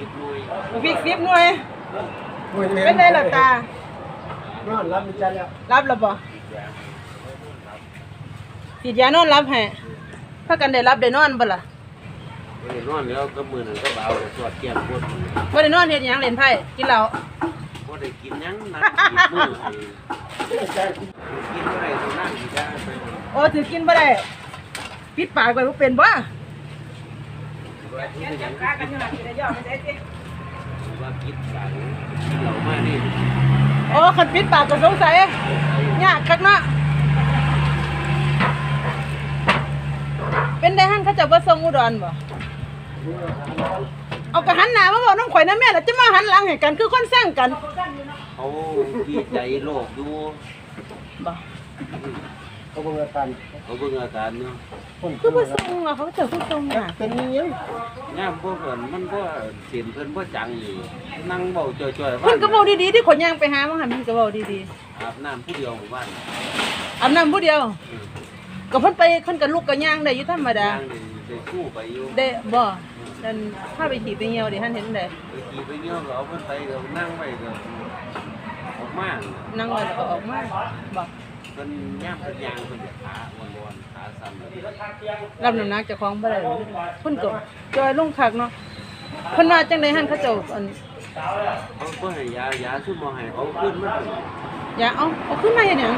สิบหน่วยวิกสิบหน่วย เป็นไรล่ะตา นอนรับมิจฉาแล้วรับแล้วบ่ฉีดยานอนรับให้พากันได้รับได้นอนบ่ล่ะบ่ได้นอนแล้วก็มื้อนั้นก็เบาสวดเกียมปวดบ่ได้นอนเฮ็ดหยังเล่นไพ่กินเหล้าบ่ได้กินหยังนั่งกินมื้อให้กินบ่ได้ต้องนั่งกินได้ไปโอ้ถือกินบ่ได้ปิดปากไว้บ่เป็นบ่ ว่ากินหยังว่ากินสายเรามานี่โอ้คันปิดปากก็สงสัยยากคักเนาะเป็นได้หั่นเขาเจะบ่ส่งอุดรบ่เอากระหันหน้ามาบอกน้องข่อยนะแม่แล้วจะมาหันหลังให้กันคือคนสร้างกันเขาดีใจโลกอยู่บ่เขาเบิ่งอาการเขาเบิ่งอาการเนาะ คนคือบ่ส่งอะเขาเจอผู้ส่งอะเป็นยังย่ามบ่เพิ่นมันบ่เสียนเพิ่นบ่จังนี่นั่งเว้าจ่อยๆเพิ่นก็เว้าดีๆที่คนย่างไปหาว่าหั่นเพิ่นก็เว้าดีอาบน้ำผู้เดียวหมู่บ้านๆอาบน้ำผู้เดียวอืมก็เพิ่นไปเพิ่นก็ลุกก็ย่างได้อยู่ธรรมดาย่างนี่ได้สู้ไปอยู่ได้บ่นั่นพาไปขี่ไปเหี่ยวดิท่านเห็นได้ไปขี่ไปเงี้ยวก็เอาเพิ่นไปก็นั่งไว้ก็ออกมานั่งไว้แล้วก็ออกมาบ่ เพิ่นย่ามเพิ่นยางเพิ่นจะขาอ่อนๆขาสั่นเลยรับน้ำหนักเจ้าของบ่ได้เพิ่นก็จอยลงคักเนาะเพิ่นว่าจังได๋หั่นเขาเจ้าอันเขาก็ให้ยายาซุ่มบ่ให้เขาขึ้นมันเป็นอย่าเอาเอาขึ้นมาเฮ็ดหยัง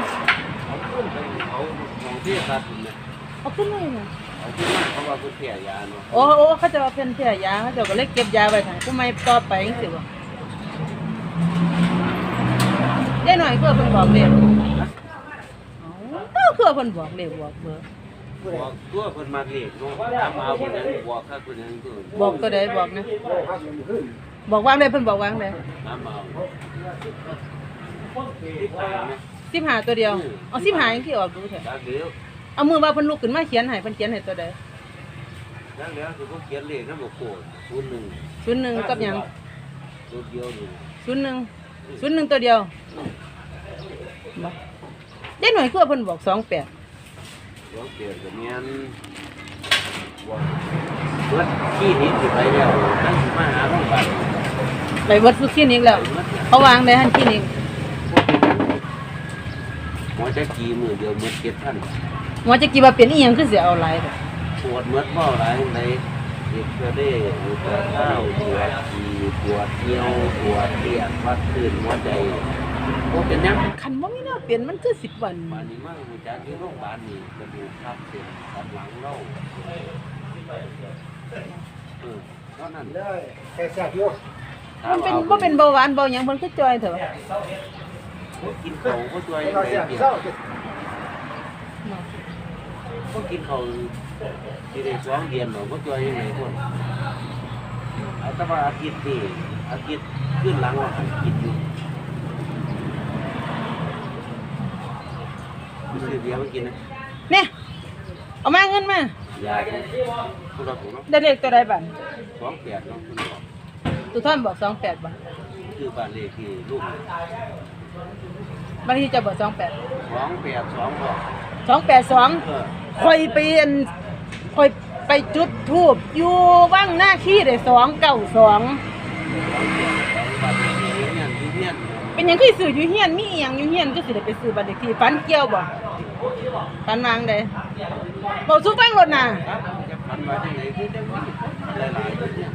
เขาขึ้นไปเขาของที่ตัดเนี่ยเอาขึ้นมาเฮ็ดหยังเขาขึ้นมาเขาว่าเพิ่นแพ้ยาเนาะโอ้โอ้เขาเจะว่าเพิ่นเสียยาเขาเจ้าก็เลยเก็บยาไว้ถังผู้ใหม่ต่อไปจังซี่บ่ได้หน่อยคือเพิ่นบอกเลข เอ้าคือเพิ่นบอกเลขบอกเบอร์บอกตัวเพิ่นมาเลขเนาะถามเอาเพิ่นยังบอกคักเพิ่นยังตัวบอกตัวใดบอกนะได้ครับยังขึ้นบอกวางได้เพิ่นบอกวางได้ถามเอาที่ไปไหมสิบหาตัวเดียวเอาสิบหายังที่ออกดูเถอะจากเดียวเอามือว่าเพิ่นลุกขึ้นมาเขียนให้เพิ่นเขียนให้ตัวใดจากเดียวคือเขาเขียนเลขนำบ่โกด01ศูนย์หนึ่งกับหยังตัวเดียวนี่ศูนย์หนึ่งศูนย์หนึ่งตัวเดียวบ่ ได้หน่อยคือว่าเพิ่นบอกสองแปดเดี๋ยวเปลี่ยนก็แม่นบอกเบิดขี้นิดสิไปแล้วนั่งสิมาหาโรงพยาบาลไปวัดสุขีนิกแล้ว เขาวางได้หันคลินิกหมอจะกี่มือเดียวมือเจ็ดท่านหมอจะกี่ว่าเป็นอีหยังคือสิเอาหลายเด้อปวดเมื่อเมื่อไรในเด็กก็ได้ปวดเท้าปวดขี่ปวดเหี่ยวปวดเตียกวัดตื่นหัวใจโอ้เป็นยังคันบ่มีแนว เปลี่ยนมันคือสิบวันมานี่มาหูจักที่โรงพยาบาลนี่กระดูกทับเส้นตัดหลังเล่าเออเท่านั้นได้แค่แซ่บอยู่มันเป็นบ่าเป็นเบาหวานเบาหยังเพิ่นคือจอยเถอะกินเขาก็ช่วยเราเปลี่ยเศร้าก็กินเขาที่ได้สองเดือนหรอกก็ช่วยยังไงคนอาแต่ว่าอาทิตย์นี่อาทิตย์ขึ้นหลังว่ากินอยู่ เบียร์มากินนะเนี่ยเอามาเงินมายาพวกเราถูกเนาะได้เลขตัวใดบัดสองแปดเนาะคุณบอกตุท่อนบอก28บาทคือบ้านเลขที่ลูกบางทีจะบอก28สองแปดสองบอก282เออคอยไปอันคอยไปจุดทูบอยู่ว่างหน้าขี้ได้สองเก้าสองบ้านเลขที่เนี่ยที่เนี่ย เป็นหยังคือสื่ออยู่เฮียนมีอีหยังอยู่เฮียนก็สิได้ไปซื้อบัตรเลขที่ฟันเกี่ยวบ่ฟันวางได้บอกสู้ฟังรถน่ะครับจะพันมาที่ไหนคือจะมีหลายๆที่เนี่ย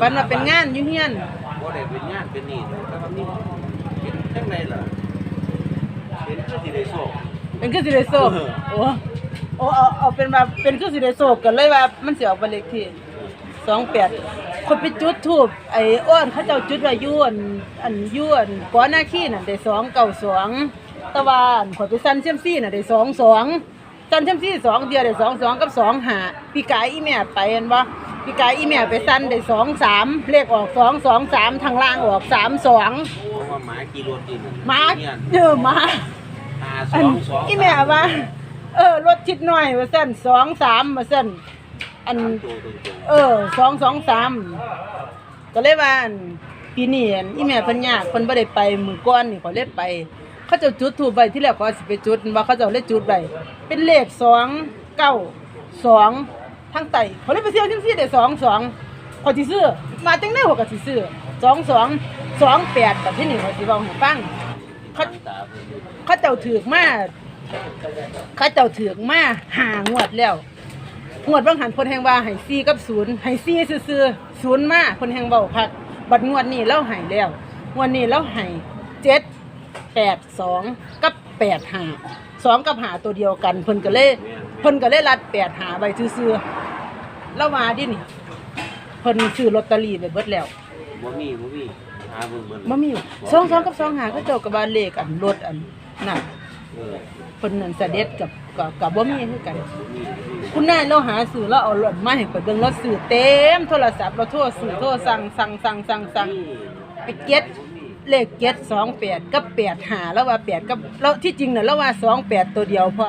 ฟันว่าเป็นงานอยู่เฮียนบ่ได้เป็นงานเป็นนี่แต่ว่ามีเป็นจังไดล่ะเป็นคือสิได้โชคเป็นคือสิได้โซกเออโอ้โอ้เอาเอาเป็นว่าเป็นคือสิได้โซกกันเลยว่ามันสิออกบัตรเลขที่สองแปด คนไปจุดทูบไอ้อ้วนเขาเจ้าจุดไว้อยวนอันอยวนก้อนหน้าขี้น่ะได้สองเก้าสองตะวันขอยไปสั่นเซียมซี่น่ะได้สองสองสั่นเซียมซี่สองเดียวได้สองสองกับสองหาปีกายอีแม่ไปเห็นบ่ปีกายอีแม่ไปสั่นได้สองสามเลขออกสองสองสามทางล่างออกสามสองเพราะว่าหมากี่รถกินหมาเนี่ยเจอหมาหาสอัอนงสองอีแม่ว่าเออรถชิดหน่อยว่าสั่นสองสามว่าสั่น อันตัวตรงเออสองสองสามก็เลยว่าอั่นปีนี้อั่นอีแม่เพิ่นยากเพิ่นบ่ได้ไปมื้อก่อนนี่ขอยเลยไป เขาเจะจุดถูกไว้ที่แรกเขาสิไปจุดว่าเขาเจะเลยจุดไว้เป็นเลขสองเก้าสองทางไตเขาเลยไปเสี่ยงจังซี่ได้สองสองขอยสิซื้อมาจังได๋ข่อยก็สิซื้อ22 28แต่ที่นี่ข่อยสิเว้าให้ฟังตาเพิ่นอยู่เขาเจ้าถือกมาเขาเจ้าถือกมาหางวดแล้ว งวดบางหันเพิ่นแฮงว่าให้4กับ0ให้4ซื่อๆ0มาเพิ่นแฮงเว้าคักบัดงวดนี้เราให้แล้วงวดนี้เราให้7 8 2กับ8 5 2กับ5ตัวเดียวกันเพิ่นก็เลยเพิ่นก็เลยรัด8 5ไว้ซื่อๆแล้วมาดินี่เพิ่นซื้อลอตเตอรี่ไปเบิดแล้วบ่มีบ่มีหาเบิ่งเบิ่งบ่มีสองสองกับสองหาเขาเจ้าก็ว่าเลขอันรถอันน่ะเออเพิ่นนั่นเสด็จกับกับกับบ่มีคือกันบ่มีบ่มี คุณนายเราหาสื่อเราเอารถมาให้ไปเบิ่งราสื่อเต็มโทรศัพท์เราโทรสื่อโทรสั่งสั่งสั่งสั่งสั่งไปเก็ตเลขเก็ตสองแปดกับ85แล้วว่า8กับแล้วที่จริงน่ะแล้วว่าสองแปดตัวเดียวพอ